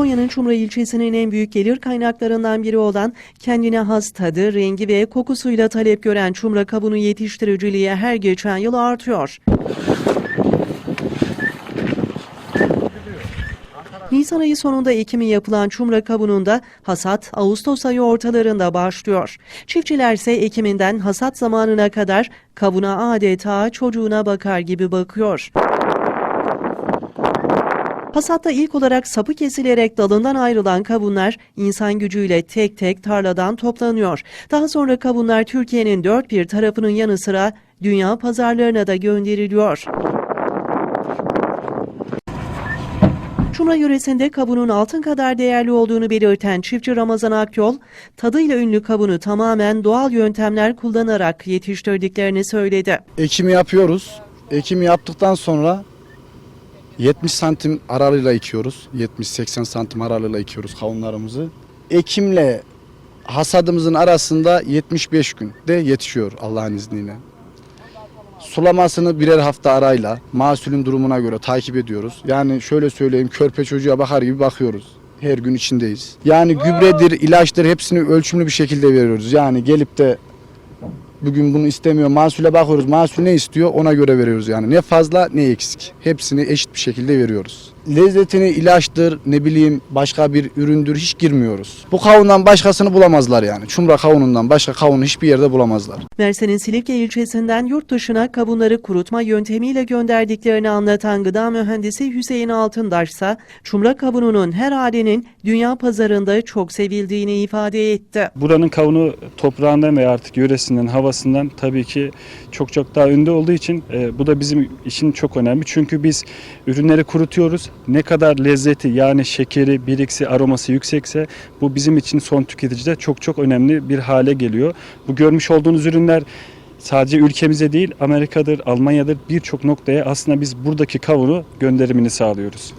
Konya'nın Çumra ilçesinin en büyük gelir kaynaklarından biri olan kendine has tadı, rengi ve kokusuyla talep gören Çumra kabuğunu yetiştiriciliği her geçen yıl artıyor. Nisan ayı sonunda ekimi yapılan çumra kabuğunun da hasat Ağustos ayı ortalarında başlıyor. Çiftçiler ise ekiminden hasat zamanına kadar kabuğuna adeta çocuğuna bakar gibi bakıyor. Hasatta ilk olarak sapı kesilerek dalından ayrılan kavunlar insan gücüyle tek tek tarladan toplanıyor. Daha sonra kavunlar Türkiye'nin dört bir tarafının yanı sıra dünya pazarlarına da gönderiliyor. Çumra yöresinde kavunun altın kadar değerli olduğunu belirten çiftçi Ramazan Akyol, tadıyla ünlü kavunu tamamen doğal yöntemler kullanarak yetiştirdiklerini söyledi. Ekimi yapıyoruz. Ekimi yaptıktan sonra 70 santim aralığıyla ekiyoruz. 70-80 santim aralığıyla ekiyoruz kavunlarımızı. Ekimle hasadımızın arasında 75 günde yetişiyor Allah'ın izniyle. Sulamasını birer hafta arayla mahsulün durumuna göre takip ediyoruz. Yani şöyle söyleyeyim körpe çocuğa bakar gibi bakıyoruz. Her gün içindeyiz. Yani gübredir, ilaçtır hepsini ölçümlü bir şekilde veriyoruz. Yani gelip de bugün bunu istemiyor. Mahsule bakıyoruz. Mahsul ne istiyor ona göre veriyoruz yani. Ne fazla ne eksik. Hepsini eşit bir şekilde veriyoruz. Lezzetini ilaçtır ne bileyim başka bir üründür hiç girmiyoruz. Bu kavundan başkasını bulamazlar yani. Çumra kavunundan başka kavunu hiçbir yerde bulamazlar. Mersin'in Silifke ilçesinden yurt dışına kavunları kurutma yöntemiyle gönderdiklerini anlatan gıda mühendisi Hüseyin Altındaş ise çumra kavununun her halinin dünya pazarında çok sevildiğini ifade etti. Buranın kavunu toprağından ve artık yöresinden, havasından tabii ki çok çok daha önde olduğu için e, bu da bizim için çok önemli. Çünkü biz ürünleri kurutuyoruz. Ne kadar lezzeti yani şekeri, biriksi, aroması yüksekse bu bizim için son tüketicide çok çok önemli bir hale geliyor. Bu görmüş olduğunuz ürünler sadece ülkemize değil Amerika'dır, Almanya'dır birçok noktaya aslında biz buradaki kavunu gönderimini sağlıyoruz.